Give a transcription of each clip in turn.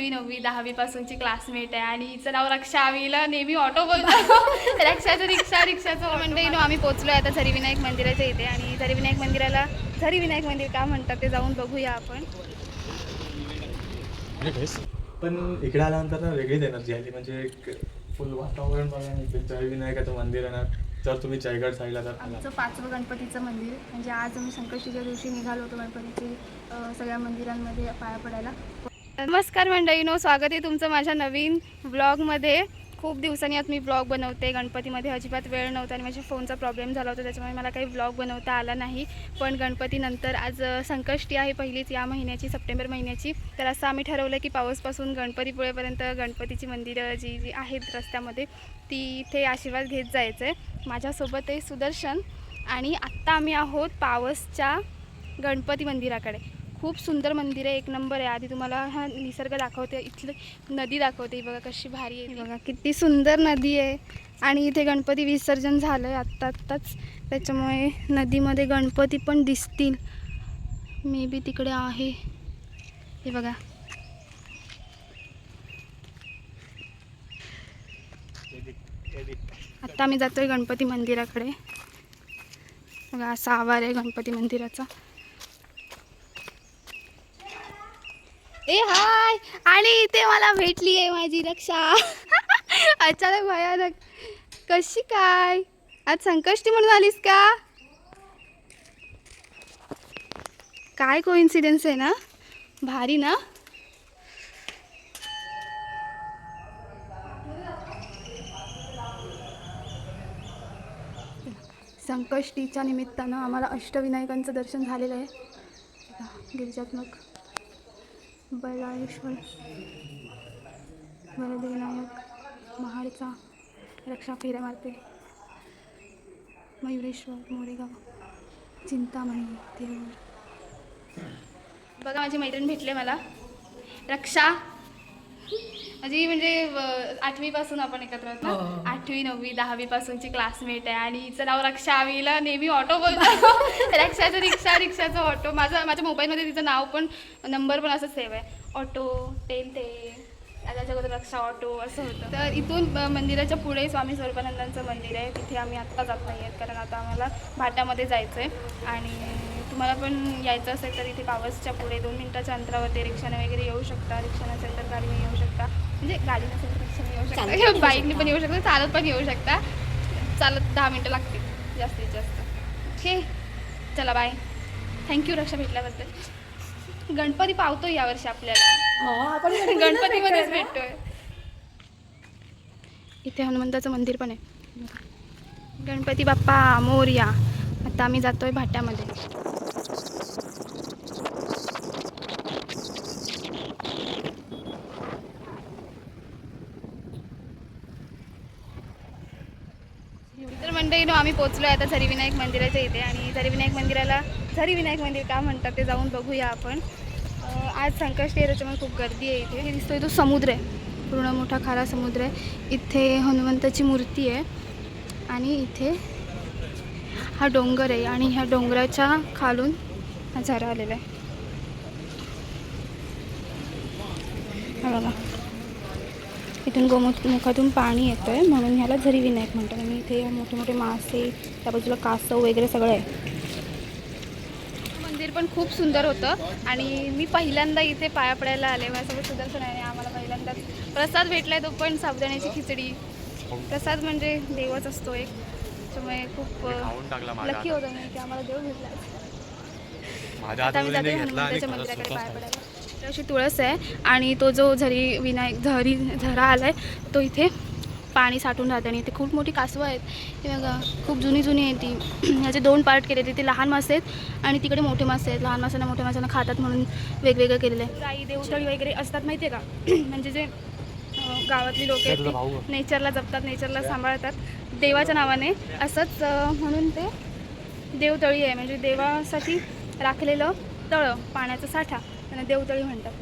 आठवी नववी दहावी पासूनची क्लासमेट आहे आणि हिचं नाव रक्षा. आम्ही हिला नेहमी ऑटो बोलतो. रक्षाचं रिक्षा रिक्षाचं मंडळी नो आम्ही पोचलो आता झरी विनायक मंदिराच्या इथे आणि झरी विनायक मंदिराला झरी विनायक मंदिर का म्हणतात ते जाऊन बघूया आपण. पण इकडे आल्यानंतर ना वेगळीच एनर्जी आली. म्हणजे फुल वातावरण बघा मंदिर आहे ना. जर तुम्ही जयगड साईडला तर आला. आमचं पाचवं गणपतीचं मंदिर. म्हणजे आज आम्ही संकष्टीच्या दिवशी निघालो होतो गणपतीचे सगळ्या मंदिरांमध्ये पाया पडायला. नमस्कार मंडळीनो स्वागत आहे तुमचं माझ्या नवीन ब्लॉगमध्ये. खूप दिवसांनी आज मी ब्लॉग बनवते. गणपतीमध्ये अजिबात वेळ नव्हता आणि माझ्या फोनचा प्रॉब्लेम झाला होता त्याच्यामुळे मला काही ब्लॉग बनवता आला नाही. पण गणपतीनंतर आज संकष्टी आहे पहिलीच या महिन्याची सप्टेंबर महिन्याची. तर असं आम्ही ठरवलं की पाऊसपासून गणपतीपुळेपर्यंत गणपतीची मंदिरं जी जी आहेत रस्त्यामध्ये ती इथे आशीर्वाद घेत जायचं आहे माझ्यासोबत आहे सुदर्शन आणि आत्ता आम्ही आहोत पावसच्या गणपती मंदिराकडे. खूप सुंदर मंदिर आहे. एक नंबर आहे. आधी तुम्हाला हा निसर्ग दाखवते. इथली नदी दाखवते. ही बघा कशी भारी आहे बघा किती सुंदर नदी आहे. आणि इथे गणपती विसर्जन झालं आहे आत्ता आत्ताच त्याच्यामुळे नदीमध्ये गणपती पण दिसतील. मे बी तिकडे आहे. हे बघा. आत्ता आम्ही जातोय गणपती मंदिराकडे. बघा असा आवार आहे गणपती मंदिराचा. ए हाय. आणि इथे मला भेटली आहे माझी रक्षा. अचानक भयानक. कशी काय? आज संकष्टी म्हणून आलीस का? काय कोइन्सिडन्स आहे ना? भारी ना? संकष्टीच्या निमित्तानं आम्हाला अष्टविनायकांचं दर्शन झालेलं आहे. गिरिजात्मक. बळाळेश्वर वरदविनायक महाडचा रक्षा फेऱ्या मारते. मयुरेश्वर मोरेगाव चिंतामणी देऊळ. बघा माझी मैत्रीण भेटले मला. रक्षा. माझी म्हणजे आठवीपासून आपण एकत्र होतो. हो, हो, हो. आठवी नववी दहावी पासूनची क्लासमेट आहे आणि हिचं नाव रक्षा आम्ही हिला नेहमी ऑटो बोलतो. रक्षाचं रिक्षा रिक्षाचं ऑटो माझं माझ्या मोबाईलमध्ये तिचं नाव पण नंबर पण असं सेव्ह आहे. ऑटो टेन ते त्याच्या अगोदर रक्षा ऑटो असं होतं. तर इथून मंदिराच्या पुढे स्वामी स्वरूपानंदांचं मंदिर आहे. तिथे आम्ही आत्ता जात नाही आहेत कारण आता आम्हाला भाटामध्ये जायचं आहे आणि तुम्हाला पण यायचं असेल तर इथे पावसच्या पुढे दोन मिनिटाच्या अंतरावरती रिक्षाने वगैरे येऊ शकता. रिक्षा नसेल तर गाडीने येऊ शकता. म्हणजे गाडी नसेल रिक्षाने येऊ शकता. बाईकने पण येऊ शकता चालत पण येऊ शकता. चालत दहा मिनटं लागतील जास्तीत जास्त. ओके? चला बाय. थँक्यू रक्षा भेटल्याबद्दल. गणपती पावतोय यावर्षी आपल्याला. गणपतीमध्येच भेटतोय. इथे हनुमंताचं मंदिर पण आहे. गणपती बाप्पा मोरया. आता आम्ही जातोय भाट्यामध्ये तर मंडळीनो आम्ही पोचलो आहे आता झरीविनायक मंदिराच्या इथे आणि झरीविनायक मंदिराला झरीविनायक मंदिर का म्हणतात ते जाऊन बघूया आपण. आज संकष्टी आहे त्याच्यामुळे खूप गर्दी आहे इथे. हे दिसतोय तो समुद्र आहे. पूर्ण मोठा खारा समुद्र आहे. इथे हनुमंताची मूर्ती आहे आणि इथे हा डोंगर आहे आणि ह्या डोंगराच्या खालून हा झरा आलेला आहे. हा बघा. इथून गोमुख मुखातून पाणी येतं आहे म्हणून ह्याला झरी विनायक म्हणतात. आणि इथे मोठे मोठे मासे त्या बाजूला कासव वगैरे सगळं आहे. मंदिर पण खूप सुंदर होतं. आणि मी पहिल्यांदा इथे पाया पडायला आले माझ्यासोबत सुदर्शन आहे आणि आम्हाला पहिल्यांदाच प्रसाद भेटलाय तो पण साबुदाण्याची खिचडी. प्रसाद म्हणजे देवच असतो एक. त्याच्यामुळे खूप खाऊन टाकला माझ्या लकी होतं मी की आम्हाला देव भेटला आता आणि हनुमंताच्या खरंच मंदिराकडे पाया. पडायला. अशी तुळस आहे आणि तो जो झरी विनायक झरी झरा आलाय तो इथे पाणी साठून राहतं आणि इथे खूप मोठी कासवं आहेत. हे बघा खूप जुनी जुनी आहे ती. ह्याचे दोन पार्ट केले तिथे लहान मासे आहेत आणि तिकडे मोठे मासे आहेत. लहान माशांना मोठ्या माशांना खातात म्हणून वेगवेगळं केलेलं आहे. गाई देवतळी वगैरे असतात माहिती आहे का? म्हणजे जे गावातली लोक ते आहेत आहे. ते नेचरला जपतात नेचरला सांभाळतात. देवाच्या नावाने असंच म्हणून ते देवतळी आहे. म्हणजे देवासाठी राखलेलं तळं पाण्याचा साठा त्यांना देवतळी म्हणतात.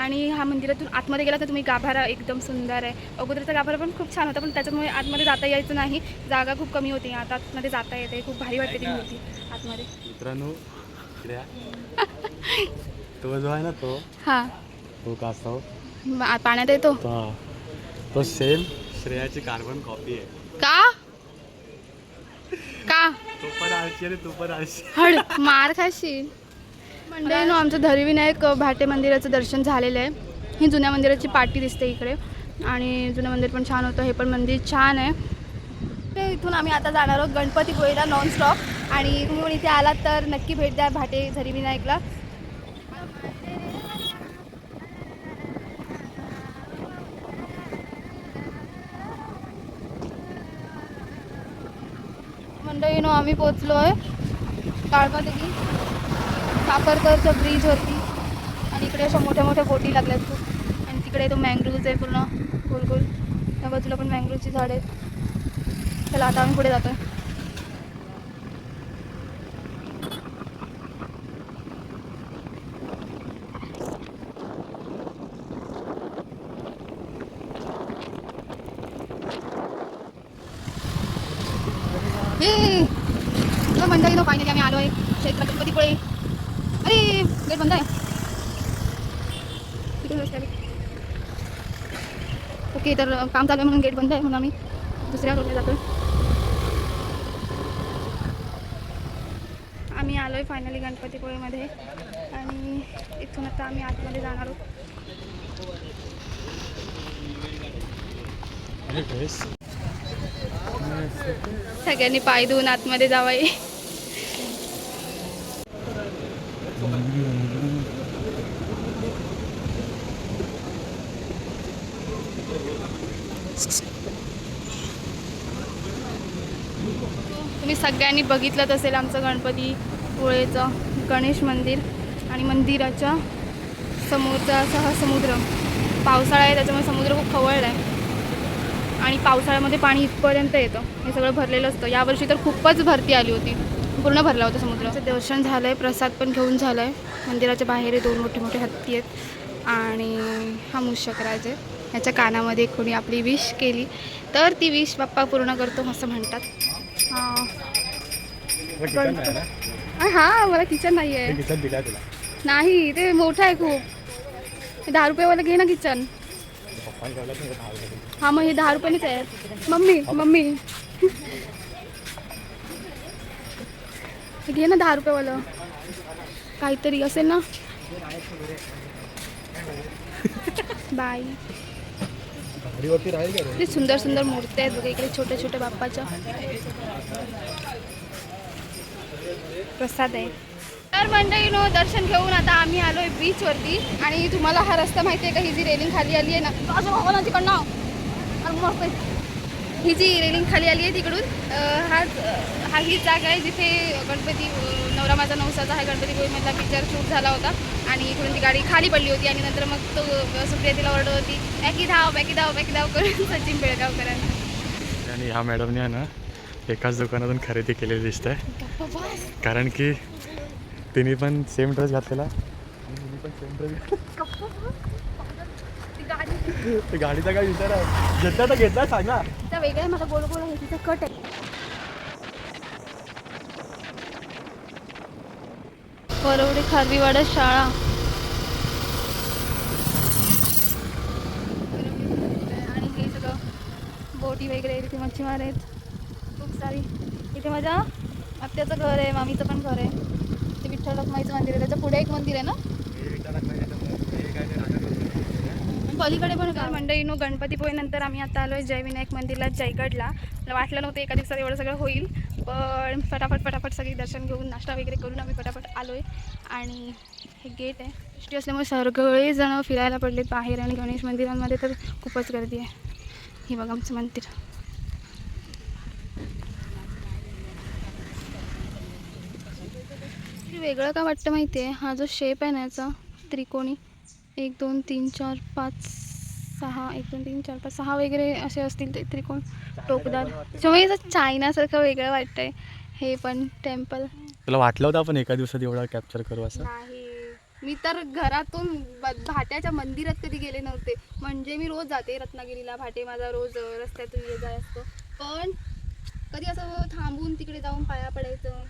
आणि हा मंदिरातून आतमध्ये गेला तर तुम्ही गाभारा एकदम सुंदर आहे. अगोदरचा गाभारा पण खूप छान होता पण त्याच्यामुळे आतमध्ये जाता यायचं नाही. जागा खूप कमी होती. आता आतमध्ये जाता येते. खूप भारी वाटते ती मूर्ती आतमध्ये. मित्रांनो. तो जो आहे ना तो हां. तो कासव पाण्यात येतो? तो तो सेम श्रेयाची कार्बन कॉपी आहे. का? का? तो पण आळशी तू पण आळशी. हड मार खाशी मंडळीनो आमचं धरीविनायक भाटे मंदिराचं दर्शन झालेलं आहे. ही जुन्या मंदिराची पाटी दिसते इकडे. आणि जुनं मंदिर पण छान होतं हे पण मंदिर छान आहे. ते इथून आम्ही आता जाणार आहोत गणपतीपुळेला नॉनस्टॉप आणि तुम्ही पण इथे आलात तर नक्की भेट द्या भाटे धरीविनायकला. मंडळीनो आम्ही पोचलो आहे. काळबादेवी ब्रिज ब्रिजवरती आणि इकडे अशा मोठ्या मोठ्या बोटी लागल्यात खूप. आणि तिकडे तो मँग्रोव्ज आहे पूर्ण. गोल गोल. त्या बाजूला पण मँग्रोवची झाड आहेत. चला आता आम्ही पुढे जातोय. हे म्हणता मंडळी फायनली आम्ही आलो आहे क्षेत्र गणपतीपुळे बंद आहे. ओके तर काम चालू आहे म्हणून गेट बंद आहे म्हणून आम्ही दुसऱ्या रोडला जातो आम्ही आलो आहे फायनली गणपतीपुळेमध्ये आणि इथून आता आम्ही आतमध्ये जाणार आहोत सगळ्यांनी पाय धुवून आतमध्ये जावं सगळ्यांनी बघितलंच असेल आमचं गणपती पुळेचं गणेश मंदिर आणि मंदिराच्या समोरचा असा हा समुद्र. पावसाळा आहे त्याच्यामुळे समुद्र खूप खवळला आहे. आणि पावसाळ्यामध्ये पाणी इथपर्यंत येतं. हे सगळं भरलेलं असतं. यावर्षी तर खूपच भरती आली होती. पूर्ण भरला होता समुद्राचं दर्शन झालं आहे प्रसाद पण घेऊन झालं आहे मंदिराच्या बाहेर दोन मोठे मोठे हत्ती आहेत. आणि हा मूषक आहे. ह्याच्या कानामध्ये कोणी आपली विश केली. तर ती विश बाप्पा पूर्ण करतो असं म्हणतात. हां हां मला किचन नाही आहे किचन दिला तुला. नाही ते मोठं आहे खूप. दहा रुपयेवाला घे ना किचन. हा मग हे दहा रुपयानेच आहे. Mummy mummy. हे घे ना दहा रुपयेवालं. काहीतरी असेल ना? बाय सुंदर सुंदर मूर्त्या आहेत बघा इकडे छोट्या छोट्या बाप्पाच्या. प्रसाद आहे. तर मंडळीनो दर्शन घेऊन आता आम्ही आलोय बीचवरती आणि तुम्हाला हा रस्ता माहिती आहे का? ही जी रेलिंग खाली आली आहे ना. असं बाबा हो ना तिकडनं. ही जी रेलिंग खाली आली आहे तिकडून हा हा ही जागा आहे जिथे गणपती नवरा माझा नवसाचा हा गणपती गोविंदला पिक्चर शूट झाला होता. आणि इकडून ती गाडी खाली पडली होती. आणि नंतर मग तो सुप्रिया तिला ऑर्डर होती. पॅकी धाव पॅकी धाव पॅकी धाव करून सचिन बेळगावकरांना. आणि ह्या मॅडमने ना एकाच दुकानातून खरेदी केलेली दिसत आहे. कारण की तिने पण सेम ड्रेस घातलेला. पण सेम ड्रेस गाडीचा काय विचार घेतला तर घेतला सांग ना. वेगळ्या मला गोल गोल आहे तिचा कट आहे. परवडे खारवीवाडा शाळा. आणि हे सगळं बोटी वगैरे मच्छीमार आहेत. खूप सारी. इथे माझ्या आत्याचं घर आहे मामीचं पण घर आहे. ते विठ्ठल रखमाईचं मंदिर आहे. त्याच्या पुढे एक मंदिर आहे ना? पलीकडे पण काय? मंडळीनो गणपतीपुळे नंतर आम्ही आता आलो आहे जयविनायक मंदिरला जयगडला. मला वाटलं नव्हतं एका दिवसात एवढं सगळं होईल पण फटाफट फटाफट सगळी दर्शन घेऊन नाश्ता वगैरे करून आम्ही फटाफट आलो आहे आणि हे गेट आहे. सुट्टी असल्यामुळे सगळे जण फिरायला पडलेत बाहेर आणि गणेश मंदिरांमध्ये तर खूपच गर्दी आहे. हे बघा आमचं मंदिर हे वेगळं का वाटतं माहिती आहे हा जो शेप आहे ना याचा त्रिकोणी एक दोन तीन चार पाच सहा एक दोन तीन चार पाच सहा वगैरे असे असतील ते त्रिकोण टोकदार. त्यामुळे असं चायनासारखं वेगळं वाटतंय. हे पण टेम्पल. तुला वाटलं होतं आपण एका दिवसात एवढा कॅप्चर करू असं? नाही. मी तर घरातून ब- भाट्याच्या मंदिरात कधी गेले नव्हते. म्हणजे मी रोज जाते रत्नागिरीला भाटे माझा रोज अं, रस्त्यातून ये जाय असतो. पण कधी असं थांबून तिकडे जाऊन पाया पडायचं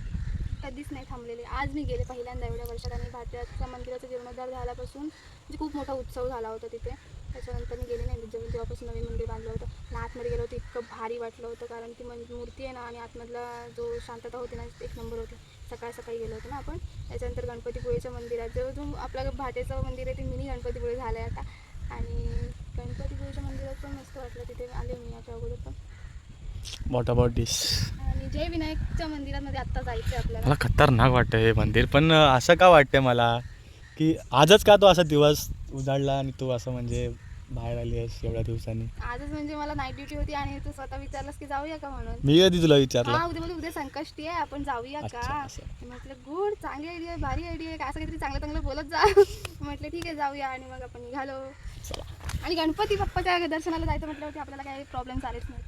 कधीच नाही थांबलेले. आज मी गेले पहिल्यांदा एवढ्या वर्षात आणि भारतीयाच्या मंदिराचा जीर्णोद्धार झाल्यापासून म्हणजे खूप मोठा उत्सव झाला होता तिथे. त्याच्यानंतर मी गेले नाही जेव्हा जेव्हापासून नवीन मंदिर बांधलं होतं. आणि आतमध्ये गेलो होतं इतकं भारी वाटलं होतं कारण ती मन मूर्ती आहे ना आणि आतमधला जो शांतता होती ना एक नंबर होती. सकाळ सकाळी गेलो होतो ना आपण. त्याच्यानंतर गणपतीपुळेच्या मंदिरात जो जो आपला भातेचं मंदिर आहे ते मिनी गणपतीपुळे झालं आहे आता. आणि गणपतीपुळेच्या मंदिरात पण मस्त वाटलं. तिथे आले मी याच्या अगोदर पण. वॉट अबाउट दिस आणि जय विनायकच्या मंदिरामध्ये आत्ता जायचं आपल्याला. मला खतरनाक वाटतं हे मंदिर पण असं का वाटतंय मला की आजच का तो असा दिवस उजाडला आणि तू असं म्हणजे बाहेर आली आहेस एवढ्या दिवसांनी? आजच म्हणजे मला नाईट ड्युटी होती आणि तू स्वतः विचारलंस की जाऊया का म्हणून? मी कधी तुला हा विचारलं उद्या मला उद्या संकष्टी आहे आपण जाऊया अच्छा, का असं. म्हटलं गुड चांगली आयडिया आहे भारी आयडिया आहे का असं काहीतरी चांगलं चांगलं बोलत जा. म्हटलं ठीक आहे जाऊया आणि मग आपण निघालो. आणि गणपती बाप्पाच्या दर्शनाला जायचं म्हटल्यावरती आपल्याला काही प्रॉब्लेम चालेच नाही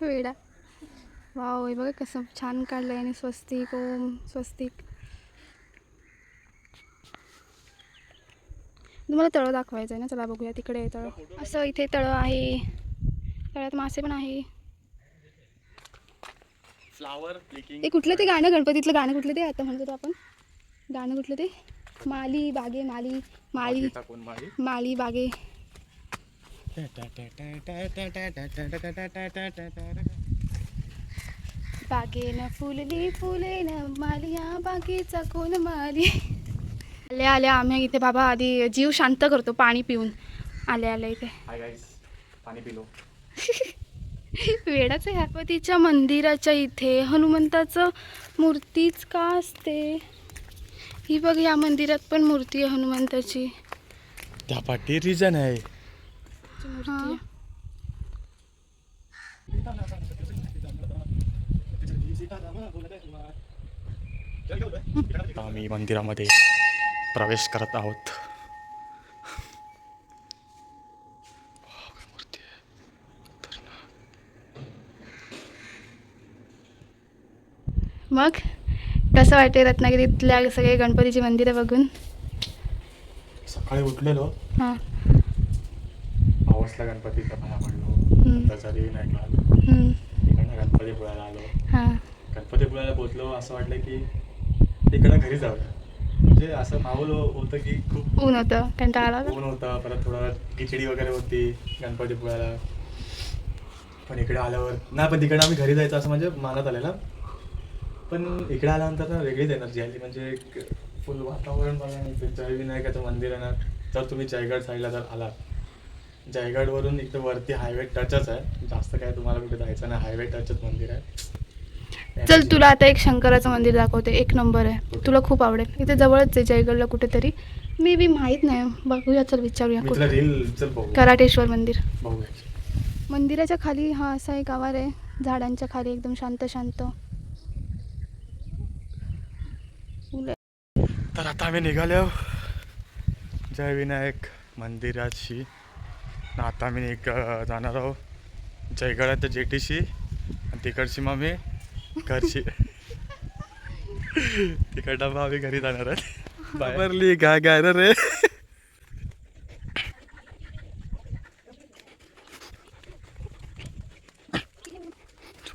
वेडा। वाव हे बघा कसं छान काढलंय आणि स्वस्तिक ओम स्वस्तिक. तुम्हाला तळं दाखवायचं आहे ना चला बघूया तिकडे आहे तळं. असं इथे तळं आहे. तळ्यात मासे पण आहे. फ्लावर ते कुठलं ते गाणं गणपतीतलं गाणं कुठलं ते? आता म्हणत होतो आपण. गाणं कुठलं ते? माली बागे माली माळी माळी बागे. बागेन फुलली फुले न मालिया बागेचा कोण माली? आल्या आल्या आम्ही इथे बाबा आधी जीव शांत करतो पाणी पिऊन. आल्या आल्या इथे. पाणी पिलो. वेळाच आहे. गणपतीच्या मंदिराच्या इथे हनुमंताचं मूर्तीच का असते? ही बघ या मंदिरात पण मूर्ती आहे हनुमंताची. त्या पाठी रिझन आहे. आम्ही मंदिरामध्ये प्रवेश करत आहोत. मग कसं वाटते रत्नागिरीतल्या सगळे गणपतीची मंदिरं बघून? सकाळी उठलेलो. हां. पावसला गणपतीचा पाया पडलो हम्म. त्याचा विनायकला आलो. तिकडनं गणपतीपुळ्याला आलो. गणपतीपुळ्याला पोचलो असं वाटलं की इकडं घरी जाऊया. म्हणजे असं माहोल होतं की खूप ऊन होतं कंटाळा. ऊन होता परत थोडा खिचडी वगैरे होती गणपतीपुळ्याला पण इकडे आल्यावर नाही पण तिकडे आम्ही घरी जायचं असं म्हणजे मानत आलेलं. पण इकडे आल्यानंतर ना वेगळीच एनर्जी आली. म्हणजे फुल वातावरण बघा विनायकाचं मंदिर आहे ना जर तुम्ही जयगड साईडला जर आलात जयगडवरून इकडे वरती हायवे टचच आहे. जास्त काय तुम्हाला कुठे जायचं नाही. हायवे टचच मंदिर आहे. चल तुला आता एक शंकराचं मंदिर दाखवते. एक नंबर आहे. तुला खूप आवडेल. इथे जवळच आहे जयगडला कुठेतरी. मे बी माहीत नाही. बघूया चल विचारूया कराटेश्वर मंदिर. मंदिराच्या खाली हा असा एक आवार आहे. झाडांच्या खाली एकदम शांत शांत. तर आता आम्ही निघालो. जय विनायक मंदिराशी. आता आम्ही निघ जाणार आहोत जयगडात जेटीशी आणि तिकडची मग आम्ही घरची. तिकडनं मग आम्ही घरी जाणार आहे. बाबरली काय काय रे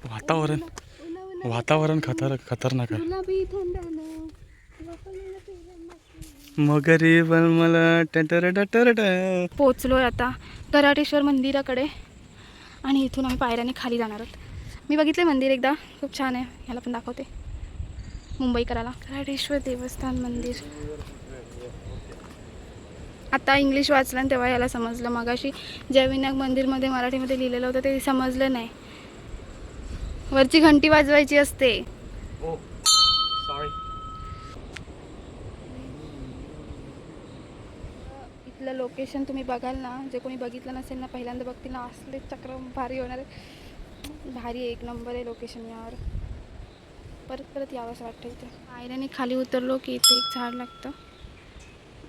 वातावरण. वातावरण खतर खतरनाक आहे. मगरी मला पोचलोय आता कराटेश्वर मंदिराकडे. आणि इथून आम्ही पायऱ्याने खाली जाणार आहोत. मी बघितले मंदिर एकदा खूप छान आहे. ह्याला पण दाखवते. मुंबईकराला कराटेश्वर देवस्थान मंदिर. आता इंग्लिश वाचलं तेव्हा याला समजलं. मगाशी जयविनायक मंदिरमध्ये मराठीमध्ये लिहिलेलं होतं ते समजलं नाही. वरची घंटी वाजवायची असते सॉरी इथलं लोकेशन तुम्ही बघाल ना जे कोणी बघितलं नसेल ना पहिल्यांदा बघतील ना असले चक्र भारी होणार आहे भारी आहे एक नंबर आहे लोकेशन यावर. परत परत यावंसं वाटतं इथे. पायऱ्याने खाली उतरलो की इथे एक झाड लागतं.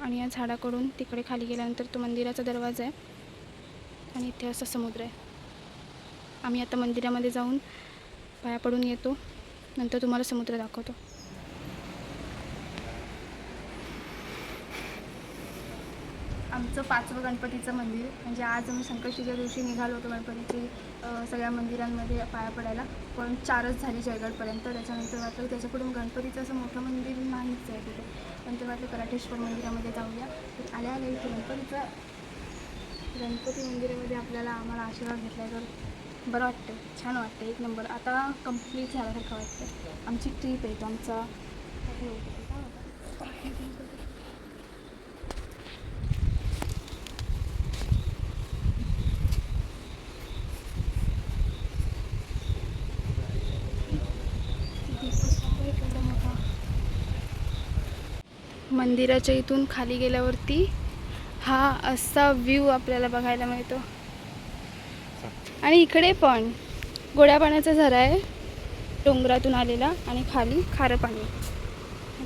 आणि या झाडाकडून तिकडे खाली गेल्यानंतर तो मंदिराचा दरवाजा आहे. आणि इथे असा समुद्र आहे. आम्ही आता मंदिरामध्ये जाऊन पाया पडून येतो. नंतर तुम्हाला समुद्र दाखवतो. आमचं पाचवं गणपतीचं मंदिर. म्हणजे आज आम्ही संकष्टीच्या दिवशी निघालो होतो गणपतीची सगळ्या मंदिरांमध्ये पाया पडायला. पण चारच झाली जयगडपर्यंत. त्याच्यानंतर वाटलं त्याच्याकडून गणपतीचं असं मोठं मंदिर नाहीच आहे तिथे. पण ते वाटलं कराटेश्वर मंदिरामध्ये जाऊया. तर आल्या आल्या इथे गणपतीचं गणपती मंदिरामध्ये आपल्याला आम्हाला आशीर्वाद घेतला तर बरं वाटतं छान वाटतं एक नंबर. आता कंप्लीट झाल्यासारखं वाटतं आमची ट्रीप आहे. तो आमचा हे होतं ते काय होतं? मंदिराच्या इथून खाली गेल्यावरती हा असा व्ह्यू आपल्याला बघायला मिळतो. आणि इकडे पण गोड्या पाण्याचा झरा आहे. डोंगरातून आलेला आणि खाली खारं पाणी.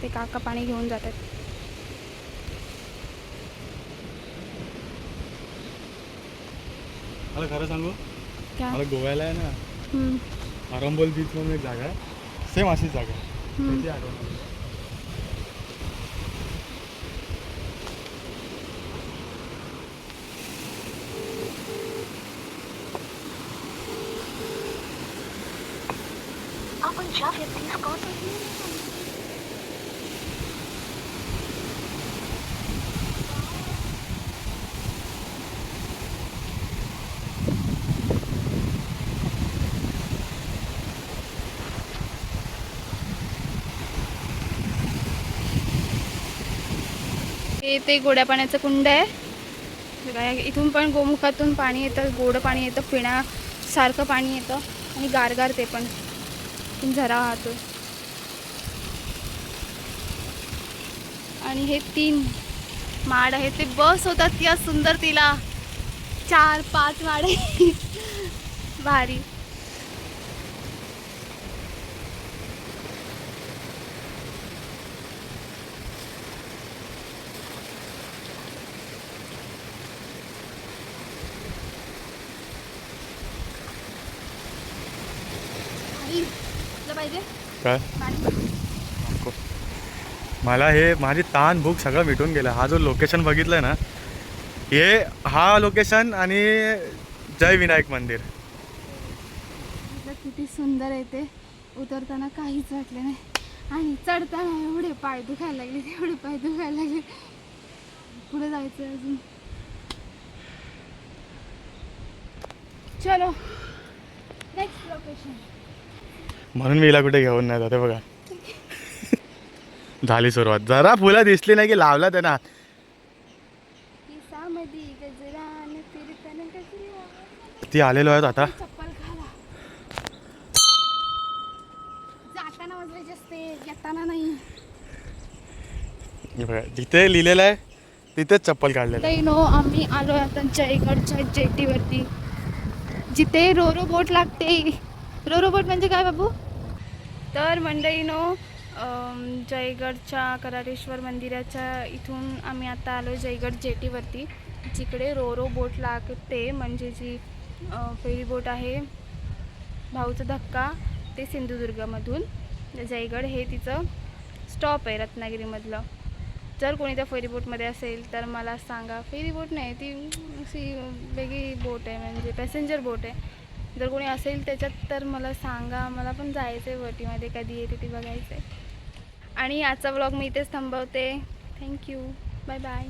ते काका पाणी घेऊन जातात. मला खरं सांगू? काय? मला गोव्याला आहे ना आरंबोल बीच म्हणून एक जागा आहे. सेम अशीच जागा आहे. हम्म. तिथे आलो ना. ते गोड्या पाण्याचं कुंड आहे इथून पण गोमुखातून पाणी येतं गोड पाणी येतं पिण्यासारखं पाणी येतं आणि गारगार ते पण इथून झरा वाहतो आणि हे तीन माड आहेत. ते बस होतात या सुंदर तिला. चार पाच माड. भारी. तुला पाहिजे? काय? मला हे माझी ताण भूक सगळं मिटून गेलं. हा जो लोकेशन बघितलंय ना हे हा लोकेशन आणि जय विनायक मंदिर. किती सुंदर आहे ते. उतरताना काहीच वाटलं नाही. आणि चढताना एवढे पाय दुखायला लागले एवढे पाय दुखायला लागले. पुढे जायचं अजून. चलो. नेक्स्ट लोकेशन म्हणून मी हिला कुठे घेऊन नाही जाते बघा. झाली सुरुवात. जरा फुलं दिसली नाही की लावला ते ना किसामध्ये गजरा आणि फिरताना गजरा ती आलेलो आहेत आता. बघा जिथे लिहिलेलं आहे तिथेच चप्पल काढलेलं आहे. नो आम्ही आलो आता जयगडच्या जेटीवरती. जिथे रोरो बोट लागते रो रोबोट म्हणजे काय बाबू? तर मंडळीनो जयगडच्या करारेश्वर मंदिराच्या इथून आम्ही आता आलो जयगड जेटीवरती जिकडे रोरो बोट लागते म्हणजे जी फेरी बोट आहे भाऊचा धक्का ते सिंधुदुर्गमधून. जयगड हे तिचं स्टॉप आहे रत्नागिरीमधलं. जर कोणी त्या फेरी बोटमध्ये असेल तर मला सांगा. फेरी बोट नाही ती अशी वेगळी बोट आहे म्हणजे पॅसेंजर बोट आहे. जर कोणी असेल त्याच्यात तर मला सांगा. मला पण जायचं आहे वटीमध्ये कधी येते ती बघायचं आहे आणि आजचा ब्लॉग मी इथेच थांबवते. Thank you bye bye